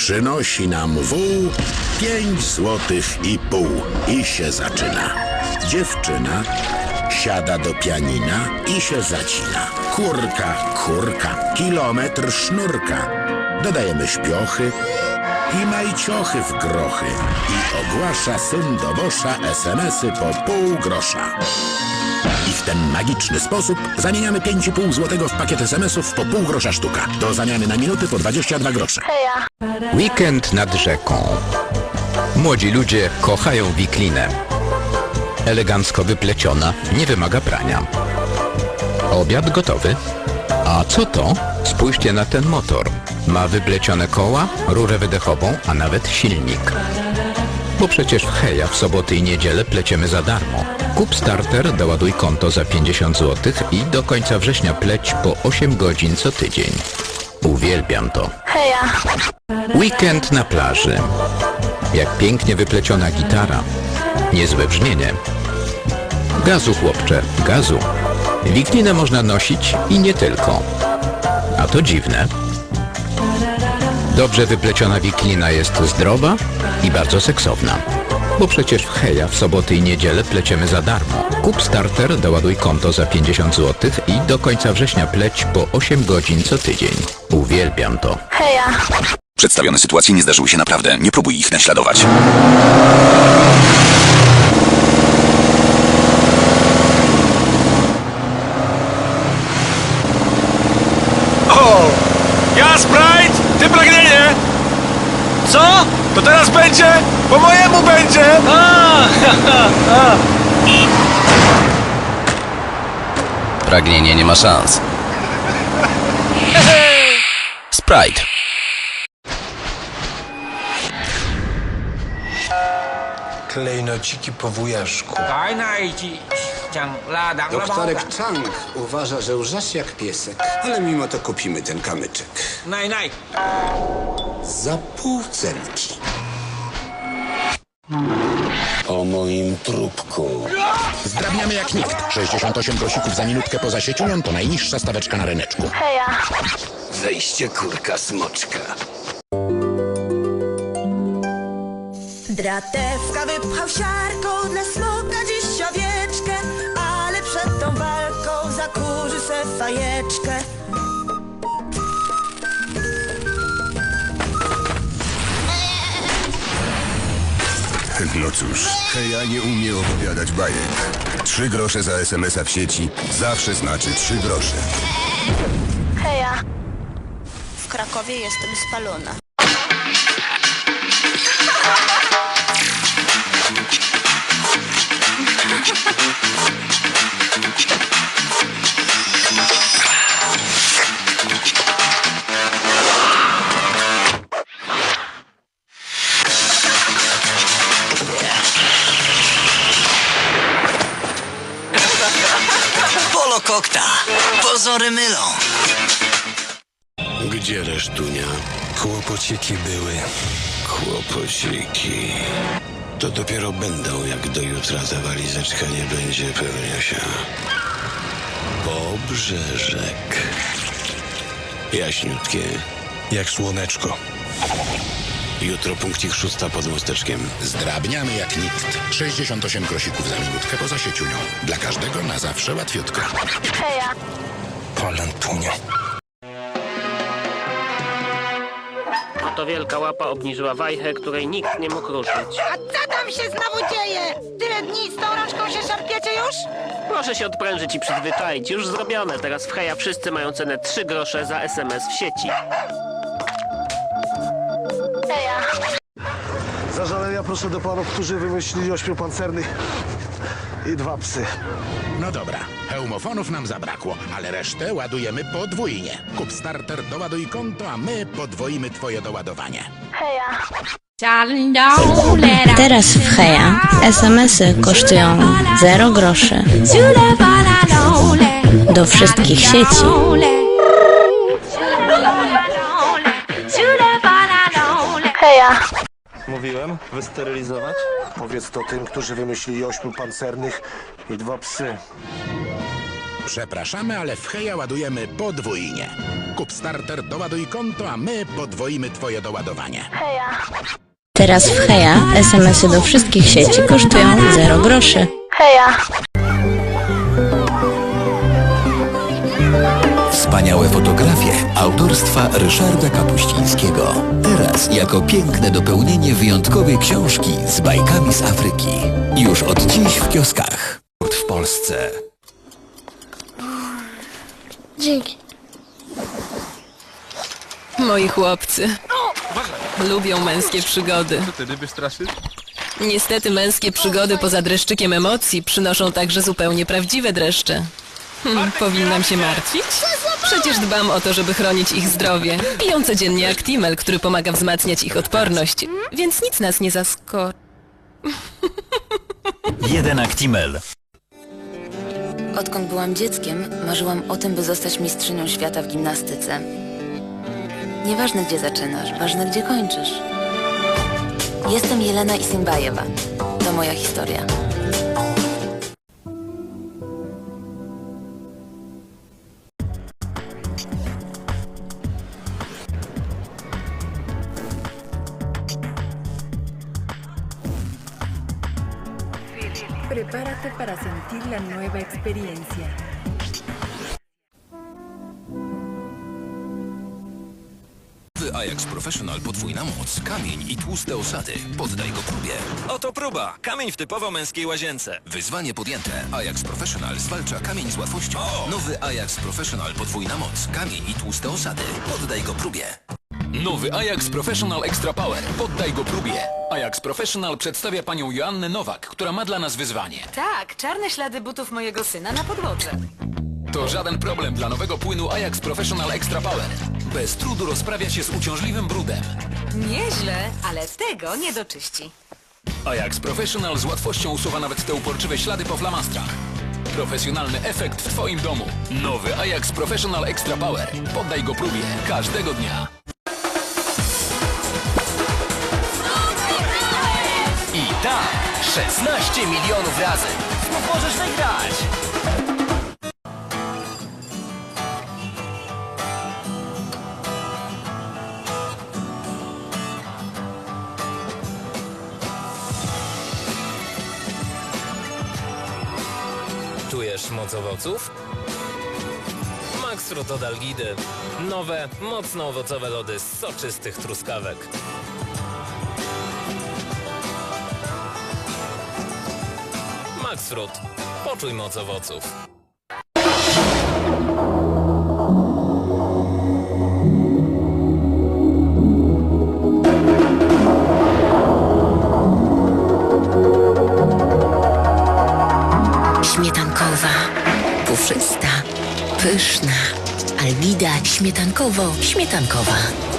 przynosi nam wół pięć złotych i pół i się zaczyna. Dziewczyna siada do pianina i się zacina. Kurka, kurka, kilometr sznurka. Dodajemy śpiochy i majciochy w grochy i ogłasza syn do bosza SMS-y po pół grosza. I w ten magiczny sposób zamieniamy 5,5 złotego w pakiet SMS-ów po pół grosza sztuka. Do zamiany na minuty po 22 grosze. Weekend nad rzeką. Młodzi ludzie kochają wiklinę. Elegancko wypleciona, nie wymaga prania. Obiad gotowy. A co to? Spójrzcie na ten motor. Ma wyplecione koła, rurę wydechową, a nawet silnik. Bo przecież w Heja w soboty i niedzielę pleciemy za darmo. Kup starter, doładuj konto za 50 zł i do końca września pleć po 8 godzin co tydzień. Uwielbiam to. Heja. Weekend na plaży. Jak pięknie wypleciona gitara. Niezłe brzmienie. Gazu, chłopcze, gazu. Wiklinę można nosić i nie tylko. A to dziwne. Dobrze wypleciona wiklina jest zdrowa i bardzo seksowna. Bo przecież w Heja w soboty i niedzielę pleciemy za darmo. Kup starter, doładuj konto za 50 zł i do końca września pleć po 8 godzin co tydzień. Uwielbiam to. Heja. Przedstawione sytuacje nie zdarzyły się naprawdę. Nie próbuj ich naśladować. O! Ja Sprite, ty pragnienie! Co? To teraz będzie? Po mojemu będzie! A, Pragnienie nie ma szans. Sprite. Klejnociki po wujaszku. Cái này chị chẳng cả. Doktorek Chang uważa, że łżesz jak piesek, ale mimo to kupimy ten kamyczek. Này này, Za pół cenki. O moim trupku. Zdrabniamy jak nikt. 68 grosików za minutkę poza sieciunią to najniższa staweczka na ryneczku. Heja. Wejście kurka smoczka. Dratewka wypchał siarką dla smoka dziś fajeczkę. No cóż, Heja nie umie opowiadać bajek. Trzy grosze za SMS-a w sieci zawsze znaczy trzy grosze. Heja. W Krakowie jestem spalona. Kokta. Pozory mylą. Gdzie resztunia? Kłopociki były. Kłopociki. To dopiero będą, jak do jutra ta walizeczka nie będzie pełnia się. Pobrzeżek. Jaśniutkie. Jak słoneczko. Jutro punkcik szósta pod mosteczkiem. Zdrabniamy jak nikt. 68 grosików za minutkę poza sieciunią. Dla każdego na zawsze łatwiutko. Heja. Palentunia. to wielka łapa obniżyła wajchę, której nikt nie mógł ruszyć. A co tam się znowu dzieje? Tyle dni z tą rączką się szarpiecie już? Proszę się odprężyć i przyzwyczaić. Już zrobione. Teraz w Heja wszyscy mają cenę 3 grosze za SMS w sieci. Proszę do panów, którzy wymyślili ośmiu pancernych i dwa psy. No dobra, hełmofonów nam zabrakło, ale resztę ładujemy podwójnie. Kup starter, doładuj konto, a my podwoimy twoje doładowanie. Heja. Teraz w Heja SMS-y kosztują 0 groszy. Do wszystkich sieci. Heja. Mówiłem, wysterylizować? Powiedz to tym, którzy wymyślili ośmiu pancernych i dwa psy. Przepraszamy, ale w Heja ładujemy podwójnie. Kup starter, doładuj konto, a my podwoimy twoje doładowanie. Heja. Teraz w Heja SMS-y do wszystkich sieci kosztują 0 groszy. Heja. Wspaniałe fotografie autorstwa Ryszarda Kapuścińskiego. Teraz jako piękne dopełnienie wyjątkowej książki z bajkami z Afryki. Już od dziś w kioskach. W Polsce. Dzięki. Moi chłopcy lubią męskie przygody. Wtedy wystraszysz? Niestety męskie przygody poza dreszczykiem emocji przynoszą także zupełnie prawdziwe dreszcze. Hmm, powinnam się martwić? Przecież dbam o to, żeby chronić ich zdrowie. Piją codziennie Actimel, który pomaga wzmacniać ich odporność, więc nic nas nie zaskoczy. Jeden Actimel. Odkąd byłam dzieckiem, marzyłam o tym, by zostać mistrzynią świata w gimnastyce. Nieważne gdzie zaczynasz, ważne gdzie kończysz. Jestem Jelena Isimbajewa. To moja historia. La nueva experiencia. Nowy Ajax Professional podwójna moc, kamień i tłuste osady. Poddaj go próbie. Oto próba. Kamień w typowo męskiej łazience. Wyzwanie podjęte. Ajax Professional zwalcza kamień z łatwością. Nowy Ajax Professional podwójna moc, kamień i tłuste osady. Poddaj go próbie. Nowy Ajax Professional Extra Power. Poddaj go próbie. Ajax Professional przedstawia panią Joannę Nowak, która ma dla nas wyzwanie. Tak, czarne ślady butów mojego syna na podłodze. To żaden problem dla nowego płynu Ajax Professional Extra Power. Bez trudu rozprawia się z uciążliwym brudem. Nieźle, ale tego nie doczyści. Ajax Professional z łatwością usuwa nawet te uporczywe ślady po flamastrach. Profesjonalny efekt w Twoim domu. Nowy Ajax Professional Extra Power. Poddaj go próbie każdego dnia. Tak, 16 milionów razy. Możesz wygrać. Czujesz moc owoców? Max Fruit od Algidy. Nowe, mocno owocowe lody z soczystych truskawek. Max Fruit. Poczuj moc owoców. Śmietankowa, puszysta, pyszna. Algida śmietankowo-śmietankowa.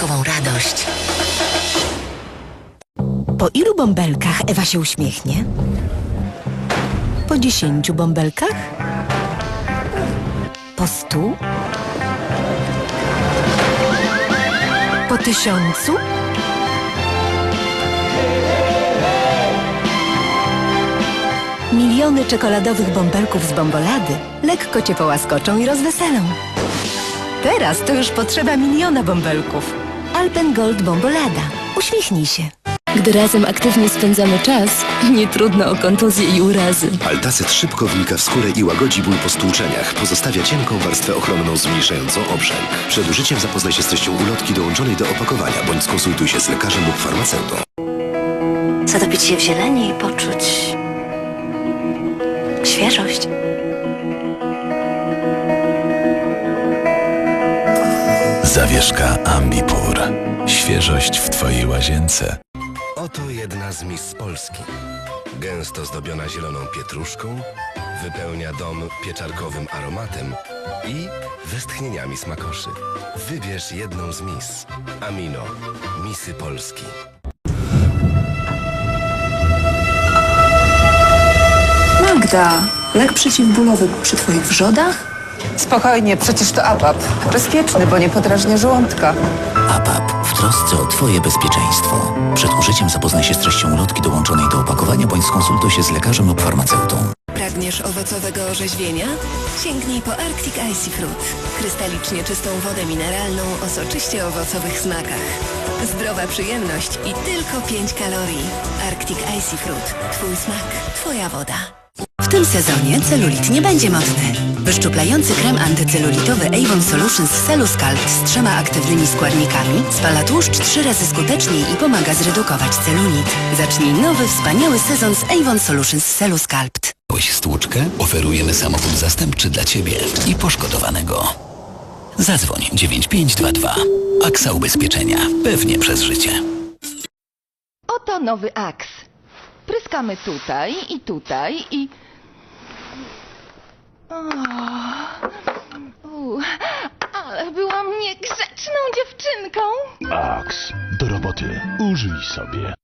Śmietankową radość. Po ilu bąbelkach Ewa się uśmiechnie? Po dziesięciu bąbelkach? Po stu? Po tysiącu? Miliony czekoladowych bąbelków z bombolady lekko cię połaskoczą i rozweselą. Teraz to już potrzeba miliona bąbelków. Alpen Gold Bombolada. Uśmiechnij się. Gdy razem aktywnie spędzamy czas, nie trudno o kontuzje i urazy. Altacet szybko wnika w skórę i łagodzi ból po stłuczeniach. Pozostawia cienką warstwę ochronną zmniejszającą obrzęk. Przed użyciem zapoznaj się z treścią ulotki dołączonej do opakowania, bądź skonsultuj się z lekarzem lub farmaceutą. Zatopić się w zieleni i poczuć świeżość. Zawieszka Ambipur. Świeżość w Twojej łazience. Oto jedna z Miss Polski. Gęsto zdobiona zieloną pietruszką, wypełnia dom pieczarkowym aromatem i westchnieniami smakoszy. Wybierz jedną z Miss. Amino. Misy Polski. Magda, lek przeciwbólowy przy twoich wrzodach? Spokojnie, przecież to APAP. Bezpieczny, bo nie podrażnia żołądka. APAP w trosce o Twoje bezpieczeństwo. Przed użyciem zapoznaj się z treścią ulotki dołączonej do opakowania bądź skonsultuj się z lekarzem lub farmaceutą. Pragniesz owocowego orzeźwienia? Sięgnij po Arctic Icy Fruit. Krystalicznie czystą wodę mineralną o soczyście owocowych smakach. Zdrowa przyjemność i tylko 5 kalorii. Arctic Icy Fruit. Twój smak, twoja woda. W tym sezonie celulit nie będzie modny. Wyszczuplający krem antycelulitowy Avon Solutions Celluscalp z trzema aktywnymi składnikami spala tłuszcz trzy razy skuteczniej i pomaga zredukować celulit. Zacznij nowy, wspaniały sezon z Avon Solutions Celluscalp. Miałeś stłuczkę? Oferujemy samochód zastępczy dla Ciebie i poszkodowanego. Zadzwoń 9522. Aksa Ubezpieczenia. Pewnie przez życie. Oto nowy aks. Pryskamy tutaj i tutaj i... Ale byłam niegrzeczną dziewczynką. Aks, do roboty. Użyj sobie.